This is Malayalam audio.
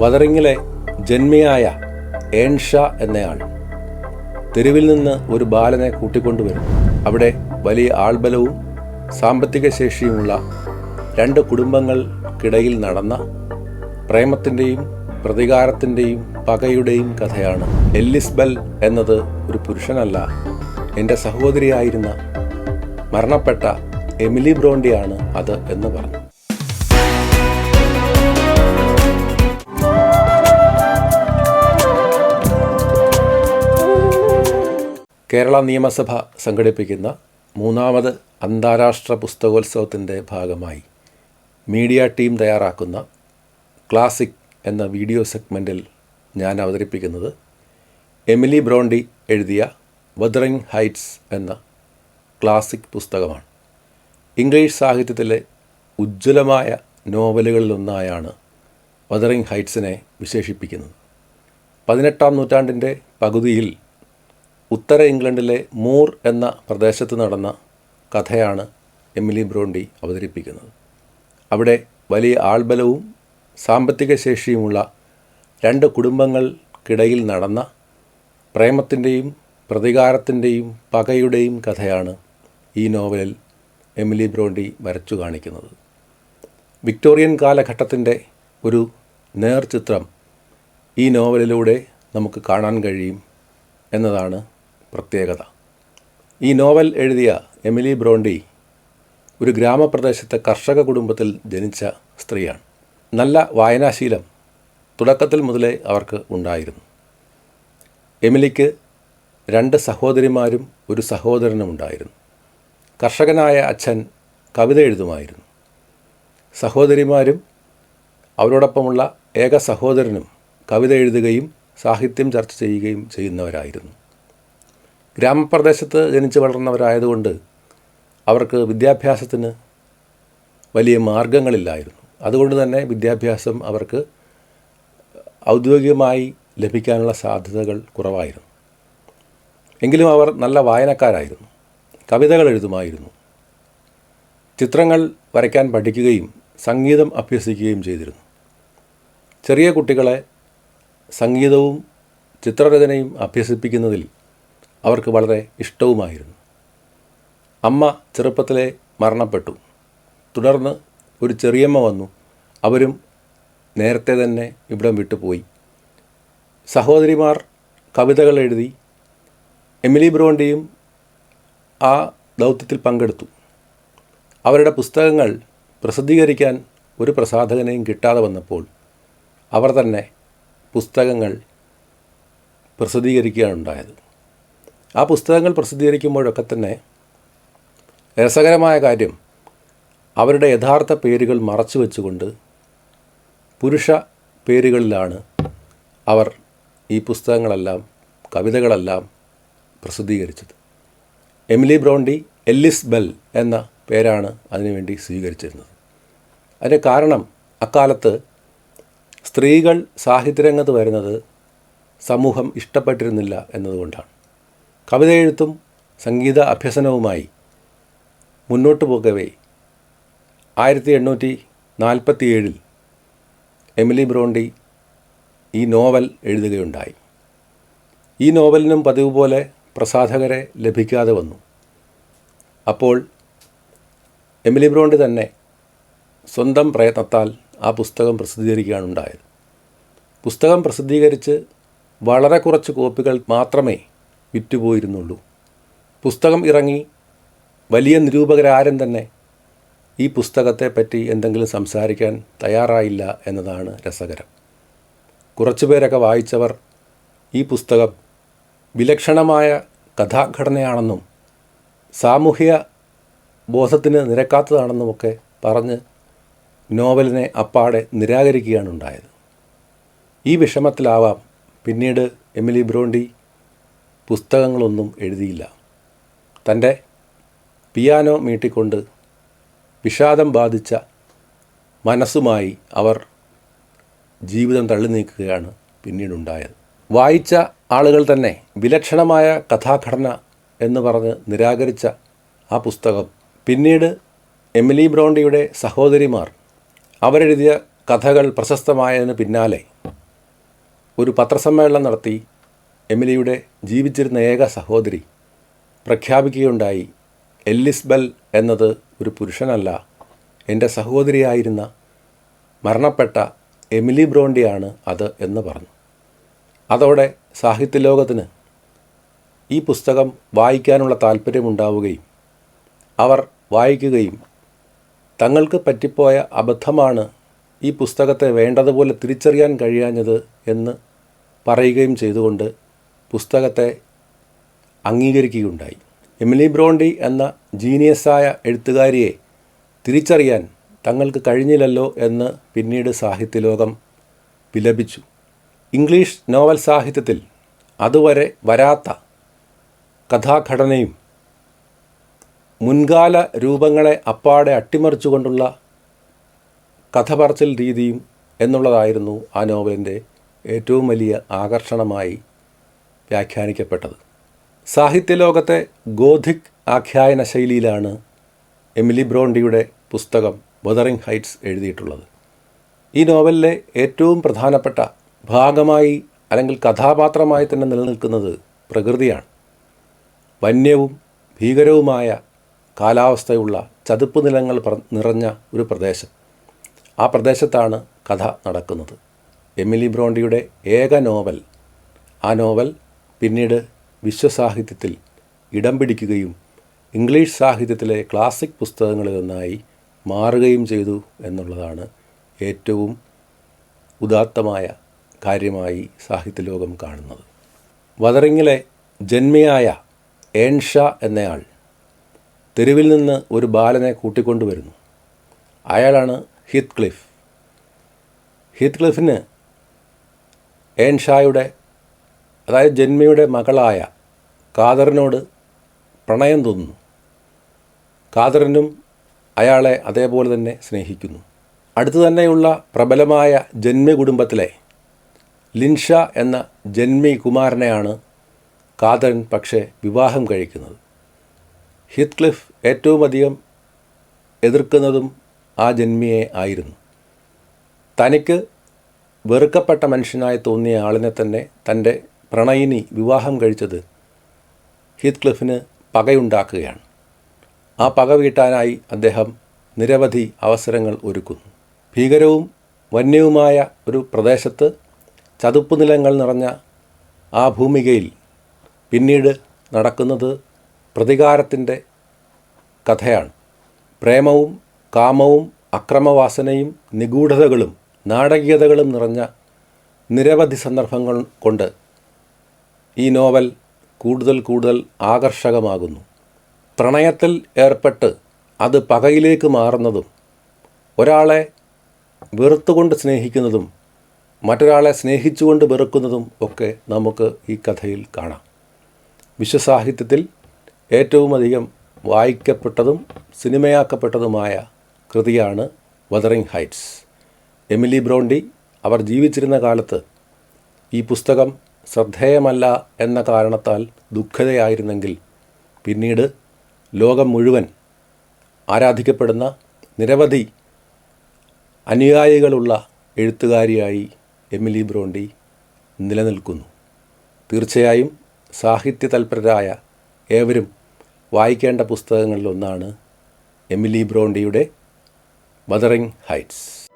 വതറിങ്ങിലെ ജന്മിയായ ഏൺഷ എന്നയാൾ തെരുവിൽ നിന്ന് ഒരു ബാലനെ കൂട്ടിക്കൊണ്ടുവരും. അവിടെ വലിയ ആൾബലവും സാമ്പത്തിക ശേഷിയുമുള്ള രണ്ട് കുടുംബങ്ങൾക്കിടയിൽ നടന്ന പ്രേമത്തിന്റെയും പ്രതികാരത്തിന്റെയും പകയുടെയും കഥയാണ്. എല്ലിസ്ബൽ എന്നത് ഒരു പുരുഷനല്ല എന്റെ സഹോദരിയായിരുന്ന മരണപ്പെട്ട എമിലി ബ്രോണ്ടിയാണ് അത് എന്ന് പറഞ്ഞു. കേരള നിയമസഭ സംഘടിപ്പിക്കുന്ന മൂന്നാമത് അന്താരാഷ്ട്ര പുസ്തകോത്സവത്തിന്റെ ഭാഗമായി മീഡിയ ടീം തയ്യാറാക്കുന്ന ക്ലാസിക് എന്ന വീഡിയോ സെഗ്മെന്റിൽ ഞാൻ അവതരിപ്പിക്കുന്നത് എമിലി ബ്രോണ്ടി എഴുതിയ വദറിംഗ് ഹൈറ്റ്സ് എന്ന ക്ലാസിക് പുസ്തകമാണ്. ഇംഗ്ലീഷ് സാഹിത്യത്തിലെ ഉജ്ജ്വലമായ നോവലുകളിലൊന്നായാണ് വദറിംഗ് ഹൈറ്റ്സിനെ വിശേഷിപ്പിക്കുന്നത്. പതിനെട്ടാം നൂറ്റാണ്ടിന്റെ പകുതിയിൽ ഉത്തര ഇംഗ്ലണ്ടിലെ മൂർ എന്ന പ്രദേശത്ത് നടന്ന കഥയാണ് എമിലി ബ്രോണ്ടി അവതരിപ്പിക്കുന്നത്. അവിടെ വലിയ ആൾബലവും സാമ്പത്തിക ശേഷിയുമുള്ള രണ്ട് കുടുംബങ്ങൾക്കിടയിൽ നടന്ന പ്രേമത്തിന്റെയും പ്രതികാരത്തിന്റെയും പകയുടെയും കഥയാണ് ഈ നോവലിൽ എമിലി ബ്രോണ്ടി വരച്ചു കാണിക്കുന്നത്. വിക്ടോറിയൻ കാലഘട്ടത്തിന്റെ ഒരു നേർചിത്രം ഈ നോവലിലൂടെ നമുക്ക് കാണാൻ കഴിയും എന്നതാണ് പ്രത്യേകത. ഈ നോവൽ എഴുതിയ എമിലി ബ്രോണ്ടി ഒരു ഗ്രാമപ്രദേശത്തെ കർഷക കുടുംബത്തിൽ ജനിച്ച സ്ത്രീയാണ്. നല്ല വായനാശീലം തുടക്കത്തിൽ മുതലേ അവർക്ക് ഉണ്ടായിരുന്നു. എമിലിക്ക് രണ്ട് സഹോദരിമാരും ഒരു സഹോദരനും ഉണ്ടായിരുന്നു. കർഷകനായ അച്ഛൻ കവിത എഴുതുമായിരുന്നു. സഹോദരിമാരും അവരോടൊപ്പമുള്ള ഏക സഹോദരനും കവിത എഴുതുകയും സാഹിത്യം ചർച്ച ചെയ്യുകയും ചെയ്യുന്നവരായിരുന്നു. ഗ്രാമപ്രദേശത്ത് ജനിച്ച് വളർന്നവരായതുകൊണ്ട് അവർക്ക് വിദ്യാഭ്യാസത്തിന് വലിയ മാർഗങ്ങളില്ലായിരുന്നു. അതുകൊണ്ട് തന്നെ വിദ്യാഭ്യാസം അവർക്ക് ഔദ്യോഗികമായി ലഭിക്കാനുള്ള സാധ്യതകൾ കുറവായിരുന്നു. എങ്കിലും അവർ നല്ല വായനക്കാരായിരുന്നു. കവിതകൾ എഴുതുമായിരുന്നു. ചിത്രങ്ങൾ വരയ്ക്കാൻ പഠിക്കുകയും സംഗീതം അഭ്യസിക്കുകയും ചെയ്തിരുന്നു. ചെറിയ കുട്ടികളെ സംഗീതവും ചിത്രരചനയും അഭ്യസിപ്പിക്കുന്നതിൽ അവർക്ക് വളരെ ഇഷ്ടവുമായിരുന്നു. അമ്മ ചെറുപ്പത്തിലെ മരണപ്പെട്ടു. തുടർന്ന് ഒരു ചെറിയമ്മ വന്നു. അവരും നേരത്തെ തന്നെ ഇവിടം വിട്ടു പോയി സഹോദരിമാർ കവിതകൾ എഴുതി എമിലി ബ്രോണ്ടിയും ആ ദൗത്യത്തിൽ പങ്കെടുത്തു. അവരുടെ പുസ്തകങ്ങൾ പ്രസിദ്ധീകരിക്കാൻ ഒരു പ്രസാധകനെയും കിട്ടാതെ വന്നപ്പോൾ അവർ തന്നെ പുസ്തകങ്ങൾ പ്രസിദ്ധീകരിക്കുകയാണ് ഉണ്ടായത്. ആ പുസ്തകങ്ങൾ പ്രസിദ്ധീകരിക്കുമ്പോഴൊക്കെ തന്നെ രസകരമായ കാര്യം അവരുടെ യഥാർത്ഥ പേരുകൾ മറച്ചു വെച്ചുകൊണ്ട് പുരുഷ പേരുകളിലാണ് അവർ ഈ പുസ്തകങ്ങളെല്ലാം കവിതകളെല്ലാം പ്രസിദ്ധീകരിച്ചത്. എമിലി ബ്രോണ്ടി എല്ലിസ് ബെൽ എന്ന പേരാണ് അതിനുവേണ്ടി സ്വീകരിച്ചിരുന്നത്. അതിന് കാരണം അക്കാലത്ത് സ്ത്രീകൾ സാഹിത്യരംഗത്ത് വരുന്നത് സമൂഹം ഇഷ്ടപ്പെട്ടിരുന്നില്ല എന്നതുകൊണ്ടാണ്. കവിത എഴുത്തും സംഗീത അഭ്യസനവുമായി മുന്നോട്ട് പോകവേ. ആയിരത്തി എണ്ണൂറ്റി നാൽപ്പത്തിയേഴിൽ എമിലി ബ്രോണ്ടി ഈ നോവൽ എഴുതുകയുണ്ടായി. ഈ നോവലിനും പതിവ് പോലെ പ്രസാധകരെ ലഭിക്കാതെ വന്നു. അപ്പോൾ എമിലി ബ്രോണ്ടി തന്നെ സ്വന്തം പ്രയത്നത്താൽ ആ പുസ്തകം പ്രസിദ്ധീകരിക്കുകയാണ് ഉണ്ടായത് പുസ്തകം പ്രസിദ്ധീകരിച്ച് വളരെ കുറച്ച് കോപ്പികൾ മാത്രമേ വിറ്റുപോയിരുന്നുള്ളൂ. പുസ്തകം ഇറങ്ങി വലിയ നിരൂപകരാരും തന്നെ ഈ പുസ്തകത്തെ പറ്റി എന്തെങ്കിലും സംസാരിക്കാൻ തയ്യാറായില്ല എന്നതാണ് രസകരം. കുറച്ചു പേരൊക്കെ വായിച്ചവർ ഈ പുസ്തകം വിലക്ഷണമായ കഥാഘടനയാണെന്നും സാമൂഹ്യ ബോധത്തിന് നിരക്കാത്തതാണെന്നുമൊക്കെ പറഞ്ഞ് നോവലിനെ അപ്പാടെ നിരാകരിക്കുകയാണ് ഉണ്ടായത്. ഈ വിഷമത്തിലാവാം പിന്നീട് എമിലി ബ്രോണ്ടി പുസ്തകങ്ങളൊന്നും എഴുതിയില്ല. തന്റെ പിയാനോ മീട്ടിക്കൊണ്ട് വിഷാദം ബാധിച്ച മനസ്സുമായി അവർ ജീവിതം തള്ളി നീക്കുകയാണ് പിന്നീടുണ്ടായത്. വായിച്ച ആളുകൾ തന്നെ വിലക്ഷണമായ കഥാഘടന എന്ന് പറഞ്ഞ് നിരാകരിച്ച ആ പുസ്തകം പിന്നീട് എമിലി ബ്രോണ്ടിയുടെ സഹോദരിമാർ അവരെഴുതിയ കഥകൾ പ്രശസ്തമായതിന് പിന്നാലെ ഒരു പത്രസമ്മേളനം നടത്തി എമിലിയുടെ ജീവിച്ചിരുന്ന ഏക സഹോദരി പ്രഖ്യാപിക്കുകയുണ്ടായി എല്ലിസ്ബൽ എന്നത് ഒരു പുരുഷനല്ല എന്റെ സഹോദരിയായിരുന്ന മരണപ്പെട്ട എമിലി ബ്രോണ്ടിയാണ് അത് എന്ന് പറഞ്ഞു. അതോടെ സാഹിത്യലോകത്തിന് ഈ പുസ്തകം വായിക്കാനുള്ള താല്പര്യമുണ്ടാവുകയും അവർ വായിക്കുകയും തങ്ങൾക്ക് പറ്റിപ്പോയ അബദ്ധമാണ് ഈ പുസ്തകത്തെ വേണ്ടതുപോലെ തിരിച്ചറിയാൻ കഴിയാഞ്ഞത് എന്ന് പറയുകയും ചെയ്തുകൊണ്ട് പുസ്തകത്തെ അംഗീകരിക്കുകയുണ്ടായി. എമിലി ബ്രോണ്ടി എന്ന ജീനിയസായ എഴുത്തുകാരിയെ തിരിച്ചറിയാൻ തങ്ങൾക്ക് കഴിഞ്ഞില്ലല്ലോ എന്ന് പിന്നീട് സാഹിത്യലോകം വിലപിച്ചു. ഇംഗ്ലീഷ് നോവൽ സാഹിത്യത്തിൽ അതുവരെ വരാത്ത കഥാഘടനയും മുൻകാല രൂപങ്ങളെ അപ്പാടെ അട്ടിമറിച്ചുകൊണ്ടുള്ള കഥ പറച്ചിൽ രീതിയും എന്നുള്ളതായിരുന്നു ആ നോവലിന്റെ ഏറ്റവും വലിയ ആകർഷണമായി വ്യാഖ്യാനിക്കപ്പെട്ടത്. സാഹിത്യലോകത്തെ ഗോധിക് ആഖ്യായന ശൈലിയിലാണ് എമിലി ബ്രോണ്ടിയുടെ പുസ്തകം ബദറിംഗ് ഹൈറ്റ്സ് എഴുതിയിട്ടുള്ളത്. ഈ നോവലിലെ ഏറ്റവും പ്രധാനപ്പെട്ട ഭാഗമായി അല്ലെങ്കിൽ കഥാപാത്രമായി തന്നെ നിലനിൽക്കുന്നത് പ്രകൃതിയാണ്. വന്യവും ഭീകരവുമായ കാലാവസ്ഥയുള്ള ചതുപ്പ് നിലങ്ങൾ നിറഞ്ഞ ഒരു പ്രദേശം. ആ പ്രദേശത്താണ് കഥ നടക്കുന്നത്. എമിലി ബ്രോണ്ടിയുടെ ഏക നോവൽ. ആ നോവൽ പിന്നീട് വിശ്വസാഹിത്യത്തിൽ ഇടം പിടിക്കുകയും ഇംഗ്ലീഷ് സാഹിത്യത്തിലെ ക്ലാസിക് പുസ്തകങ്ങളിൽ ഒന്നായി മാറുകയും ചെയ്തു എന്നുള്ളതാണ് ഏറ്റവും ഉദാത്തമായ കാര്യമായി സാഹിത്യലോകം കാണുന്നത്. വതറിങ്ങിലെ ജന്മിയായ ഏൻഷ എന്നയാൾ തെരുവിൽ നിന്ന് ഒരു ബാലനെ കൂട്ടിക്കൊണ്ടുവരുന്നു. അയാളാണ് ഹിത്ക്ലിഫ്. ഹിത്ക്ലിഫിന് ഏൻഷായുടെ അതായത് ജന്മയുടെ മകളായ കാദറിനോട് പ്രണയം തോന്നുന്നു. കാദറിനും അയാളെ അതേപോലെ തന്നെ സ്നേഹിക്കുന്നു. അടുത്തു തന്നെയുള്ള പ്രബലമായ ജന്മി കുടുംബത്തിലെ ലിൻഷ എന്ന ജന്മി കുമാരനെയാണ് കാദൻ പക്ഷേ വിവാഹം കഴിക്കുന്നത്. ഹിത്ക്ലിഫ് ഏറ്റവും അധികം എതിർക്കുന്നതും ആ ജന്മിയെ ആയിരുന്നു. തനിക്ക് വെറുക്കപ്പെട്ട മനുഷ്യനായി തോന്നിയ ആളിനെ തന്നെ തന്റെ പ്രണയിനി വിവാഹം കഴിച്ചത് ഹീത്ക്ലിഫിന് പകയുണ്ടാക്കുകയാണ്. ആ പക വീട്ടാനായി അദ്ദേഹം നിരവധി അവസരങ്ങൾ ഒരുക്കുന്നു. ഭീകരവും വന്യവുമായ ഒരു പ്രദേശത്ത് ചതുപ്പ് നിലങ്ങൾ നിറഞ്ഞ ആ ഭൂമികയിൽ പിന്നീട് നടക്കുന്നത് പ്രതികാരത്തിന്റെ കഥയാണ്. പ്രേമവും കാമവും അക്രമവാസനയും നിഗൂഢതകളും നാടകീയതകളും നിറഞ്ഞ നിരവധി സന്ദർഭങ്ങൾ കൊണ്ട് ഈ നോവൽ കൂടുതൽ കൂടുതൽ ആകർഷകമാകുന്നു. പ്രണയത്തിൽ ഏർപ്പെട്ട് അത് പകയിലേക്ക് മാറുന്നതും ഒരാളെ വെറുത്തുകൊണ്ട് സ്നേഹിക്കുന്നതും മറ്റൊരാളെ സ്നേഹിച്ചുകൊണ്ട് വെറുക്കുന്നതും ഒക്കെ നമുക്ക് ഈ കഥയിൽ കാണാം. വിശ്വസാഹിത്യത്തിൽ ഏറ്റവും അധികം വായിക്കപ്പെട്ടതും സിനിമയാക്കപ്പെട്ടതുമായ കൃതിയാണ് വതറിംഗ് ഹൈറ്റ്സ് എമിലി ബ്രോണ്ടി അവർ ജീവിച്ചിരുന്ന കാലത്ത് ഈ പുസ്തകം ശ്രദ്ധേയമല്ല എന്ന കാരണത്താൽ ദുഃഖതയായിരുന്നെങ്കിൽ പിന്നീട് ലോകം മുഴുവൻ ആരാധിക്കപ്പെടുന്ന നിരവധി അനുയായികളുള്ള എഴുത്തുകാരിയായി എമിലി ബ്രോണ്ടി നിലനിൽക്കുന്നു. തീർച്ചയായും സാഹിത്യ തൽപരരായ ഏവരും വായിക്കേണ്ട പുസ്തകങ്ങളിലൊന്നാണ് എമിലി ബ്രോണ്ടിയുടെ മദറിംഗ് ഹൈറ്റ്സ്